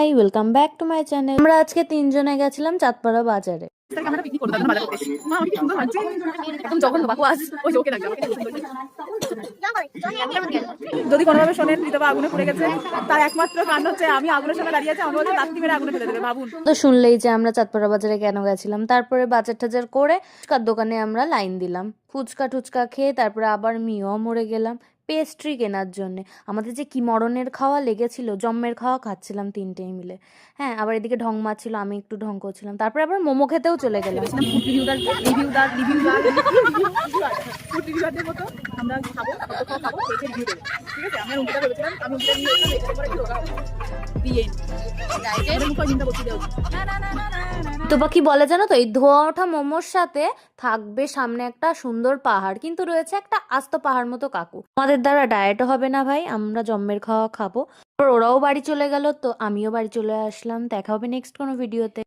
Hi welcome back to my channel আমরা আজকে তিনজনে গেছিলাম চাঁদপাড়া বাজারে। যদি কোনোভাবে শোনেন বিধবা আগুনে পড়ে গেছে। তার একমাত্র কারণ হচ্ছে আমি আগুনের সামনে দাঁড়িয়ে আছি আমার বলছে মেরে আগুনে ফেলে দেবে ভাবুন। তো শুনলেই যে আমরা চাঁদপাড়া বাজারে কেন গেছিলাম। তারপরে বাজার টাজার করে ফুচকার দোকানে আমরা লাইন দিলাম। ফুচকা টুচকা খেয়ে তারপরে আবার মিও মরে গেলাম। পেস্ট্রি কেনার জন্যে। আমাদের যে কি মরণের খাওয়া লেগেছিল, জম্মের খাওয়া খাচ্ছিলাম তিনটেই মিলে। হ্যাঁ আবার এদিকে ঢং মারছিল, আমি একটু ঢং করছিলাম। তারপরে আবার মোমো খেতেও চলে গেলাম। আমরা খাব খাব দেবো। ঠিক আছে? আমি ভেবেছিলাম আমি পরে কি দিয়ে তো বাকি বলে জানো তো এই ধোয়া ওঠা মোমোর সাথে থাকবে সামনে একটা সুন্দর পাহাড় কিন্তু রয়েছে একটা আস্ত পাহাড় মতো কাকু। আমাদের দ্বারা ডায়েটও হবে না ভাই আমরা জম্মের খাওয়া খাব। ওরাও বাড়ি চলে গেল তো আমিও বাড়ি চলে আসলাম। দেখা হবে নেক্সট কোনো ভিডিওতে